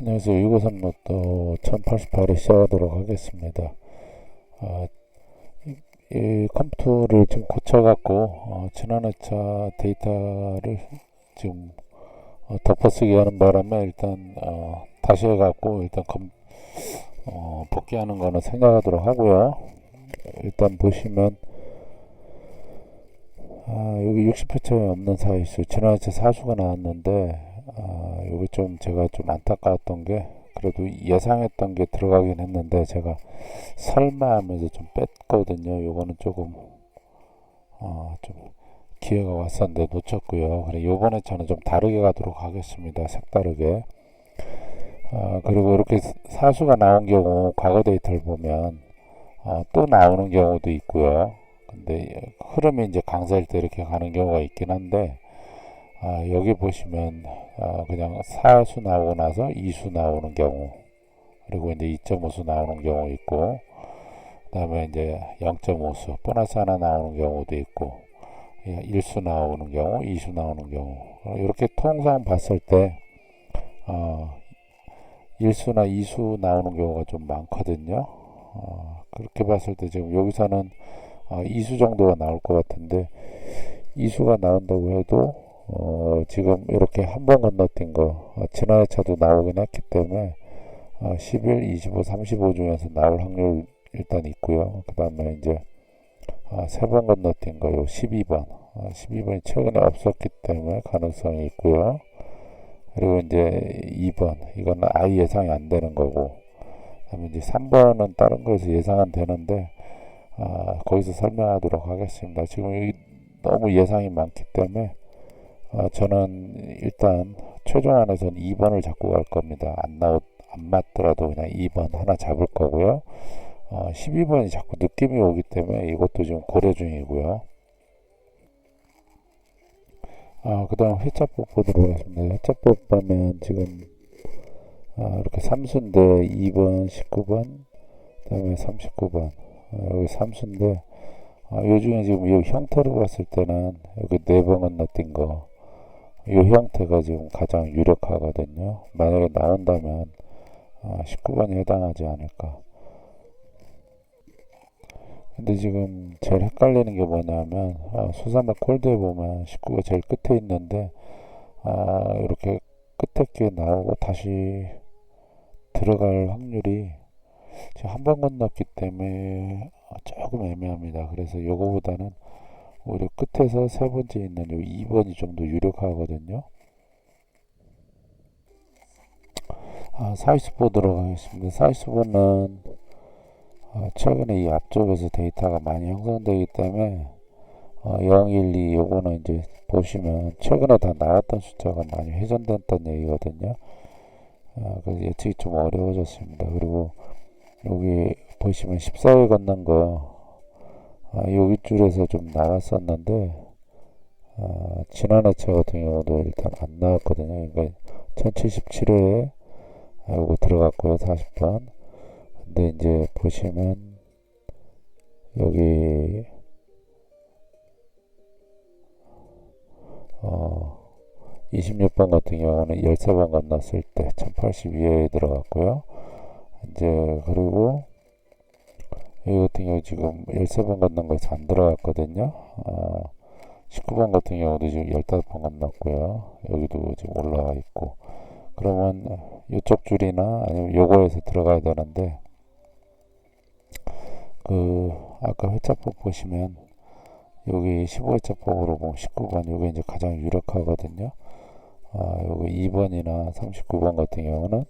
안녕하세요. 653 로또 1088에 시작하도록 하겠습니다. 아, 이, 이 컴퓨터를 지금 고쳐갖고, 어, 지난해차 데이터를 지금 어, 덮어쓰기 하는 바람에 일단, 어, 다시 해갖고, 일단 검, 어, 복귀하는 거는 생각하도록 하고요. 일단 보시면, 아, 여기 60회 차이 없는 사이수, 지난해차 사수가 나왔는데, 아, 여기 좀 제가 좀 안타까웠던 게 그래도 예상했던 게 들어가긴 했는데 제가 설마 하면서 좀 뺐거든요. 요거는 조금 어, 좀 기회가 왔었는데 놓쳤고요. 그래 요번에 저는 좀 다르게 가도록 하겠습니다. 색다르게. 아, 그리고 이렇게 사수가 나온 경우 과거 데이터를 보면 어, 또 나오는 경우도 있고요. 근데 흐름이 이제 강세일 때 이렇게 가는 경우가 있긴 한데 아, 여기 보시면 아, 그냥 사수 나오고 나서 이수 나오는 경우 그리고 이제 2.5수 나오는 경우 있고 그 다음에 이제 0.5수 보너스 하나 나오는 경우도 있고 1수 나오는 경우 2수 나오는 경우. 이렇게 통상 봤을 때 어, 1수나 2수 나오는 경우가 좀 많거든요. 어, 그렇게 봤을 때 지금 여기서는 어, 2수 정도가 나올 것 같은데 2수가 나온다고 해도 어, 지금 이렇게 한 번 건너뛴 거 어, 지난해 차도 나오긴 했기 때문에 어, 11, 25, 35 중에서 나올 확률 일단 있고요. 그 다음에 이제 아, 세번 건너뛴 거요 12번 어, 12번이 최근에 없었기 때문에 가능성이 있고요. 그리고 이제 2번 이거는 아예 예상이 안 되는 거고 그다음에 이제 3번은 다른 거에서 예상은 되는데 아, 거기서 설명하도록 하겠습니다. 지금 여기 너무 예상이 많기 때문에 어, 저는 일단 최종 안에서는 2번을 잡고 갈 겁니다. 안 나오 안 맞더라도 그냥 2번 하나 잡을 거고요. 어, 12번이 자꾸 느낌이 오기 때문에 이것도 지금 고려 중이고요. 아, 그 다음 회차법 보도록 하겠습니다. 회차법 보면 지금 아, 이렇게 3수인데 2번, 19번, 그 다음에 39번 아, 여기 3수인데 아, 요 중에 지금 이 형태로 봤을 때는 여기 4번 건너뛴 거 이 형태가 지금 가장 유력하거든요. 만약에 나온다면 아, 19번이 해당하지 않을까. 근데 지금 제일 헷갈리는 게 뭐냐면 아, 수산물 콜드에 보면 19가 제일 끝에 있는데 아, 이렇게 끝에 게 나오고 다시 들어갈 확률이 지금 한 번 건넜기 때문에 조금 애매합니다. 그래서 요거보다는 오히려 끝에서 세 번째 있는 요 2번이 좀 더 유력하거든요. 아, 사이스 보도록 하겠습니다. 사이스 보는 아, 최근에 이 앞쪽에서 데이터가 많이 형성되기 때문에 어, 0, 1, 2 요거는 이제 보시면 최근에 다 나왔던 숫자가 많이 훼손됐다는 얘기거든요. 아, 그래서 예측이 좀 어려워졌습니다. 그리고 여기 보시면 14일 건넌 거 아, 여기 줄에서 좀 나왔었는데 아, 지난해 차 같은 경우도 일단 안 나왔거든요. 그러니까 1077회에 아, 요거 들어갔고요. 40번. 근데 이제 보시면 여기 어 26번 같은 경우는 13번 건넜을 때 1082회에 들어갔고요. 이제 그리고 여기 같은 경우 지금 13번 건넌 거에서 안 들어갔거든요. 아, 19번 같은 경우도 지금 15번 건넜고요. 여기도 지금 올라와 있고. 그러면 이쪽 줄이나 아니면 요거에서 들어가야 되는데 그 아까 회차법 보시면 여기 15회차법으로 보면 19번 요게 이제 가장 유력하거든요. 아, 여기 2번이나 39번 같은 경우는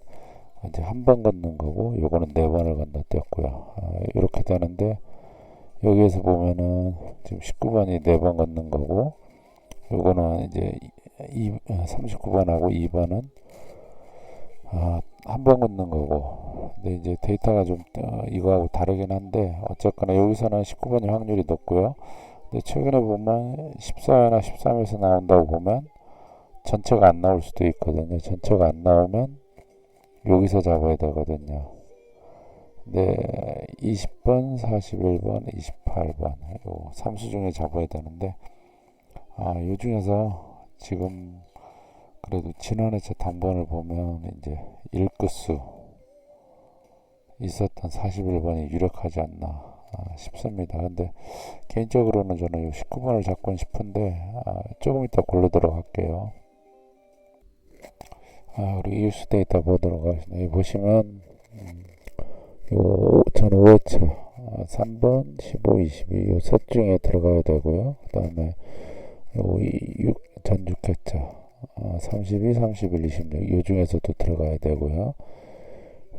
이제 한 번 걷는 거고 요거는 네 번을 건너뛰었고요. 아, 이렇게 되는데 여기에서 보면은 지금 19번이 네 번 걷는 거고 요거는 이제 2, 39번하고 2번은 아, 한 번 걷는 거고. 근데 이제 데이터가 좀 어, 이거하고 다르긴 한데 어쨌거나 여기서는 19번이 확률이 높고요. 근데 최근에 보면 14나 13에서 나온다고 보면 전체가 안 나올 수도 있거든요. 전체가 안 나오면 여기서 잡아야 되거든요. 네, 20번, 41번, 28번 요 3수 중에 잡아야 되는데 아, 요 중에서 지금 그래도 지난해 제 단번을 보면 이제 1끝수 있었던 41번이 유력하지 않나 아, 싶습니다. 근데 개인적으로는 저는 이 19번을 잡고 싶은데 아, 조금 이따 고르도록 할게요. 아, 우리 이웃 데이터 보도록 하겠습니다. 여기 보시면 음, 요 저는 5회차 아, 3번, 15, 22 요 셋 중에 들어가야 되고요. 그 다음에 요 6, 전 6회차 아, 32, 31, 26 요 중에서도 들어가야 되고요.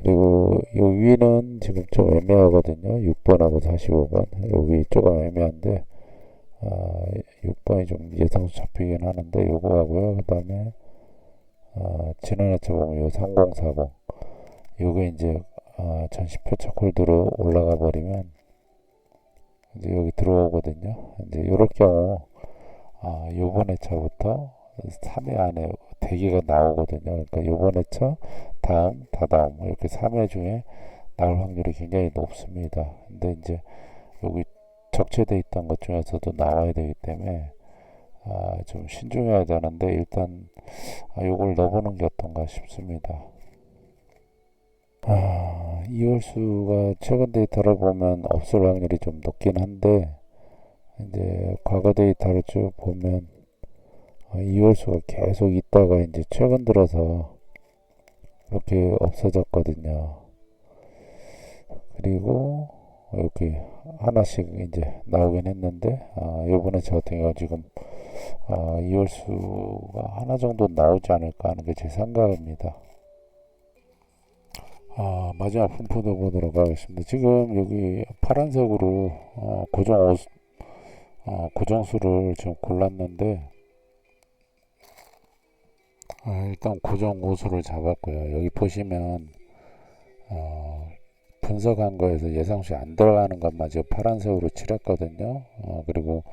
그리고 요 위는 지금 좀 애매하거든요. 6번하고 45번 여기 조금 애매한데 아, 6번이 좀 예상수 잡히긴 하는데 요거 하고요. 그 다음에 아, 지난해 차 보면 요 3040 요게 이제 아, 전 10회차 콜드로 올라가 버리면 이제 여기 들어오거든요. 이제 요럴 경우 아, 요번 회차부터 3회 안에 대기가 나오거든요. 그러니까 요번 회차 다음, 다다음 이렇게 3회 중에 나올 확률이 굉장히 높습니다. 근데 이제 여기 적체돼 있던 것 중에서도 나와야 되기 때문에 아, 좀 신중해야 되는데 일단 아, 요걸 넣어보는 게 어떤가 싶습니다. 아, 이월수가 최근 데이터를 보면 없을 확률이 좀 높긴 한데 이제 과거 데이터를 쭉 보면 아, 이월수가 계속 있다가 이제 최근 들어서 이렇게 없어졌거든요. 그리고 이렇게 하나씩 이제 나오긴 했는데 아, 요번에 저 같은 경우 지금 아, 이월수가 하나 정도 나오지 않을까 하는 게 제 생각입니다. 아, 마지막 분포도 보도록 하겠습니다. 지금 여기 파란색으로 어, 고정 오, 어, 고정수를 지금 골랐는데 아, 일단 고정 오수를 잡았고요. 여기 보시면 어, 분석한 거에서 예상수에 안 들어가는 것만 지금 파란색으로 칠했거든요. 어, 그리고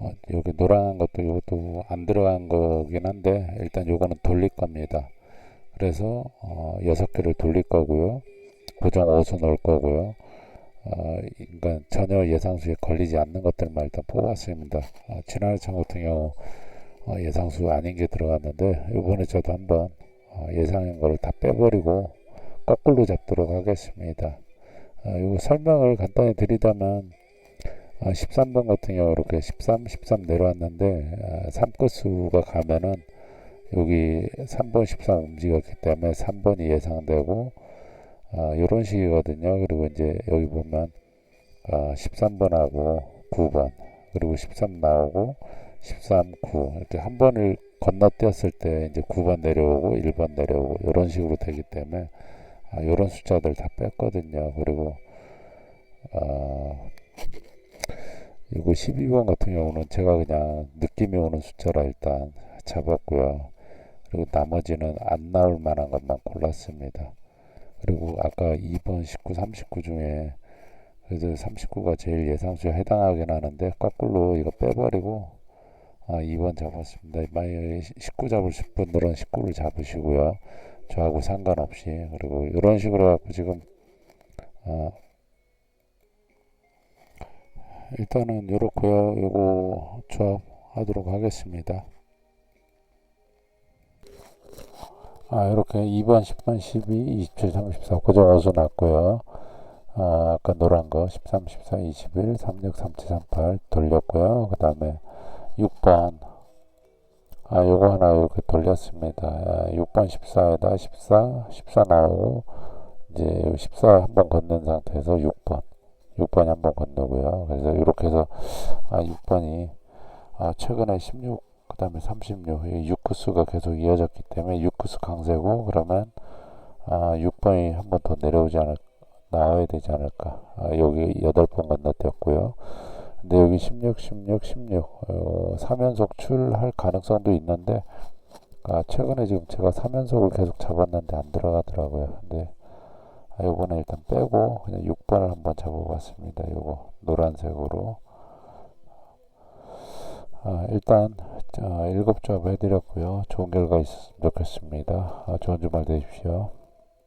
어, 여기 노란한 것도 이것도 안 들어간 거긴 한데 일단 요거는 돌릴 겁니다. 그래서 어, 6개를 돌릴 거고요. 고정 오수 넣을 거고요. 어, 그러니까 전혀 예상수에 걸리지 않는 것들만 일단 뽑았습니다. 어, 지난해 참 같은 경우 어, 예상수 아닌 게 들어갔는데 이번에 저도 한번 어, 예상한 거를 다 빼버리고 거꾸로 잡도록 하겠습니다. 어, 이 설명을 간단히 드리자면 어, 13번 같은 경우 이렇게 13, 13 내려왔는데 어, 3끝수가 가면은 여기 3번 13 움직였기 때문에 3번이 예상되고 어, 이런 식이거든요. 그리고 이제 여기 보면 어, 13번하고 9번 그리고 13 나오고 13, 9 이렇게 한 번을 건너뛰었을 때 이제 9번 내려오고 1번 내려오고 이런 식으로 되기 때문에 아, 이런 숫자들 다 뺐거든요. 그리고 어, 이거 12번 같은 경우는 제가 그냥 느낌이 오는 숫자라 일단 잡았고요. 그리고 나머지는 안 나올 만한 것만 골랐습니다. 그리고 아까 2번, 19, 39 중에 그래도 39가 제일 예상수에 해당하긴 하는데 거꾸로 이거 빼버리고 아, 2번 잡았습니다. 만약에 19 잡으실 분들은 19를 잡으시고요. 저하고 상관없이 그리고 이런 식으로 갖고 지금 어, 일단은 이렇고요. 이거 조합 하도록 하겠습니다. 아, 이렇게 2번, 10번, 12, 27, 34 고정 어수 났고요. 아, 아까 노란 거 13, 14, 21, 36, 37, 38 돌렸고요. 그 다음에 6번 아 요거 하나 이렇게 돌렸습니다 아, 6번 14에다 14 14 나오고 이제 14 한번 건넌 상태에서 6번 6번이 한 번 건너고요. 그래서 이렇게 해서 아 6번이 아 최근에 16 그 다음에 36 6구수가 계속 이어졌기 때문에 6구수 강세고 그러면 아 6번이 한 번 더 내려오지 않을 나와야 되지 않을까. 아, 여기 8번 건너뛰었고요. 근데 여기 16, 16, 16 어, 3연속 출할 가능성도 있는데 아, 최근에 지금 제가 3연속을 계속 잡았는데 안 들어가더라고요. 근데 아, 요거는 일단 빼고 그냥 6번을 한번 잡아봤습니다. 요거 노란색으로 아, 일단 아, 7조합 해드렸고요. 좋은 결과 있었으면 좋겠습니다. 아, 좋은 주말 되십시오.